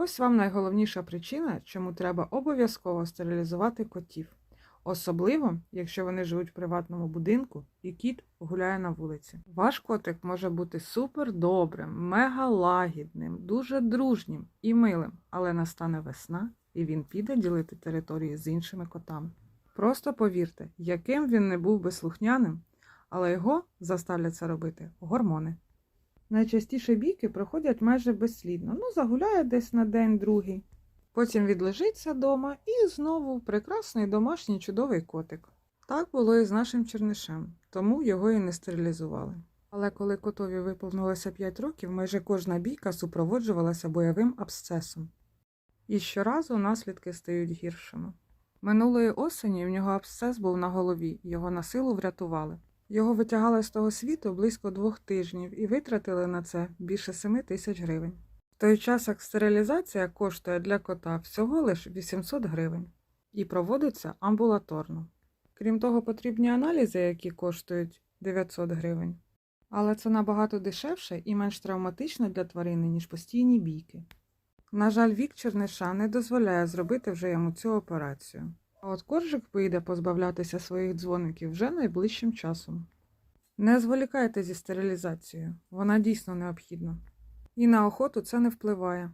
Ось вам найголовніша причина, чому треба обов'язково стерилізувати котів. Особливо, якщо вони живуть в приватному будинку і кіт гуляє на вулиці. Ваш котик може бути супер добрим, мега лагідним, дуже дружнім і милим, але настане весна, і він піде ділити території з іншими котами. Просто повірте, яким він не був би слухняним, але його заставлять це робити гормони. Найчастіше бійки проходять майже безслідно, ну загуляє десь на день-другий. Потім відлежиться дома і знову прекрасний домашній чудовий котик. Так було і з нашим чернишем, тому його і не стерилізували. Але коли котові виповнилося 5 років, майже кожна бійка супроводжувалася бойовим абсцесом. І щоразу наслідки стають гіршими. Минулої осені в нього абсцес був на голові, його на силу врятували. Його витягали з того світу близько двох тижнів і витратили на це більше 7 тисяч гривень. В той час як стерилізація коштує для кота всього лише 800 гривень і проводиться амбулаторно. Крім того, потрібні аналізи, які коштують 900 гривень. Але це набагато дешевше і менш травматично для тварини, ніж постійні бійки. На жаль, вік черниша не дозволяє зробити вже йому цю операцію. А от коржик вийде позбавлятися своїх дзвоників вже найближчим часом. Не зволікайте зі стерилізацією, вона дійсно необхідна. І на охоту це не впливає.